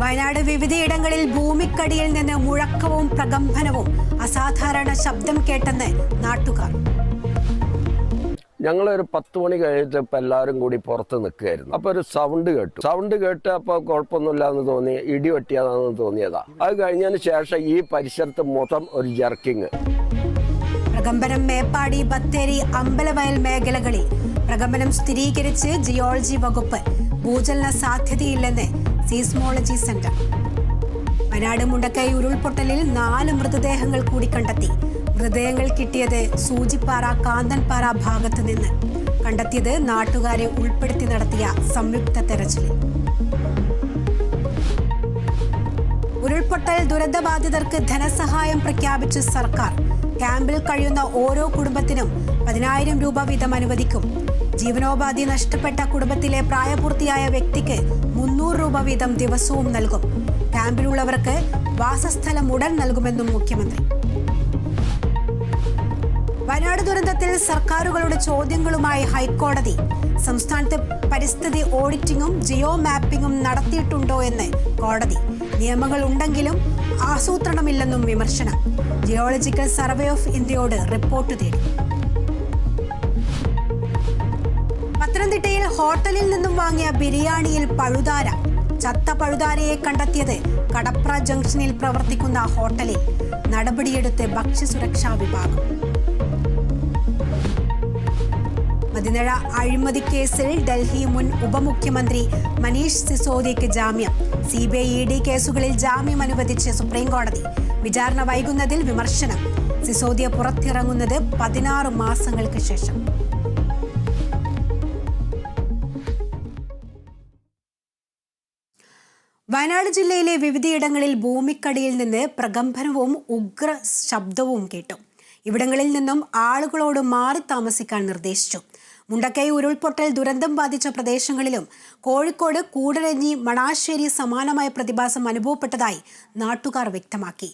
വയനാട് വിവിധയിടങ്ങളിൽ ഭൂമിക്കടിയിൽ നിന്ന് മുഴക്കവും പ്രകമ്പനവും അസാധാരണ ശബ്ദം കേട്ടെന്ന് നാട്ടുകാർ. ഞങ്ങളൊരു പത്ത് മണി കഴിഞ്ഞപ്പോൾ എല്ലാവരും കൂടി പുറത്ത് നിൽക്കുകയായിരുന്നു. അപ്പോൾ ഒരു സൗണ്ട് കേട്ടു. സൗണ്ട് കേട്ട് അപ്പോൾ കുഴപ്പമൊന്നുമില്ല എന്ന് തോന്നി ഇടി വെട്ടിയതാണെന്ന് തോന്നിയതാ. അത് കഴിഞ്ഞതിന് ശേഷം ഈ പരിസരത്ത് മൊത്തം ഒരു ജർക്കിങ് പ്രകമ്പനം മേപ്പാടി ബത്തേരി അമ്പലവയൽ മേഖലകളിൽ പ്രകമ്പനം സ്ഥിരീകരിച്ച് ജിയോളജി വകുപ്പ് ഭൂചലന സാധ്യതയില്ലെന്ന് സീസ്മോളജി സെന്റർ. വയനാട് മുണ്ടക്കൈ ഉരുൾപൊട്ടലിൽ നാല് മൃതദേഹങ്ങൾ കൂടി കണ്ടെത്തി. മൃതദേഹങ്ങൾ കിട്ടിയത് സൂചിപ്പാറ കാന്തൻപാറ ഭാഗത്ത് നിന്ന്. കണ്ടെത്തിയത് നാട്ടുകാരെ ഉൾപ്പെടുത്തി നടത്തിയ സംയുക്ത തെരച്ചിൽ ഉരുൾപൊട്ടൽ ദുരന്തബാധിതർക്ക് ധനസഹായം പ്രഖ്യാപിച്ച് സർക്കാർ. ക്യാമ്പിൽ കഴിയുന്ന ഓരോ കുടുംബത്തിനും പതിനായിരം രൂപ വീതം അനുവദിക്കും. ജീവനോപാധി നഷ്ടപ്പെട്ട കുടുംബത്തിലെ പ്രായപൂർത്തിയായ വ്യക്തിക്ക് മുന്നൂറ് രൂപ വീതം ദിവസവും നൽകും. ക്യാമ്പിലുള്ളവർക്ക് വാസസ്ഥലം ഉടൻ നൽകുമെന്നും മുഖ്യമന്ത്രി. വയനാട് ദുരന്തത്തിൽ സർക്കാരുകളുടെ ചോദ്യങ്ങളുമായി ഹൈക്കോടതി. സംസ്ഥാനത്തെ പരിസ്ഥിതി ഓഡിറ്റിംഗും ജിയോ മാപ്പിംഗും നടത്തിയിട്ടുണ്ടോ എന്ന് കോടതി. നിയമങ്ങൾ ഉണ്ടെങ്കിലും ആസൂത്രണമില്ലെന്നും വിമർശനം. ജിയോളജിക്കൽ സർവേ ഓഫ് ഇന്ത്യയോട് റിപ്പോർട്ട് തേടി. പത്തനംതിട്ടയിൽ ഹോട്ടലിൽ നിന്നും വാങ്ങിയ ബിരിയാണിയിൽ പഴുതാര. ചത്ത പഴുതാരയെ കണ്ടെത്തിയത് കടപ്ര ജംഗ്ഷനിൽ പ്രവർത്തിക്കുന്ന ഹോട്ടലിൽ. നടപടിയെടുത്ത് ഭക്ഷ്യസുരക്ഷാ വിഭാഗം. മതിനിഴ അഴിമതി കേസിൽ ഡൽഹി മുൻ ഉപമുഖ്യമന്ത്രി മനീഷ് സിസോദിയയ്ക്ക് ജാമ്യം. C B I E D കേസുകളിൽ ജാമ്യം അനുവദിച്ച് സുപ്രീംകോടതി. വിചാരണ വൈകുന്നതിൽ വിമർശനം. സിസോദിയ പുറത്തിറങ്ങുന്നത് പതിനാറ് മാസങ്ങൾക്ക് ശേഷം. വയനാട് ജില്ലയിലെ വിവിധയിടങ്ങളിൽ ഭൂമിക്കടിയിൽ നിന്ന് പ്രകമ്പനവും ഉഗ്ര ശബ്ദവും കേട്ടു. ഇവിടങ്ങളിൽ നിന്നും ആളുകളോട് മാറി താമസിക്കാൻ നിർദ്ദേശിച്ചു. മുണ്ടക്കൈ ഉരുൾപൊട്ടൽ ദുരന്തം ബാധിച്ച പ്രദേശങ്ങളിലും കോഴിക്കോട് കൂടരഞ്ഞി മണാശ്ശേരി സമാനമായ പ്രതിഭാസം അനുഭവപ്പെട്ടതായി നാട്ടുകാർ വ്യക്തമാക്കി.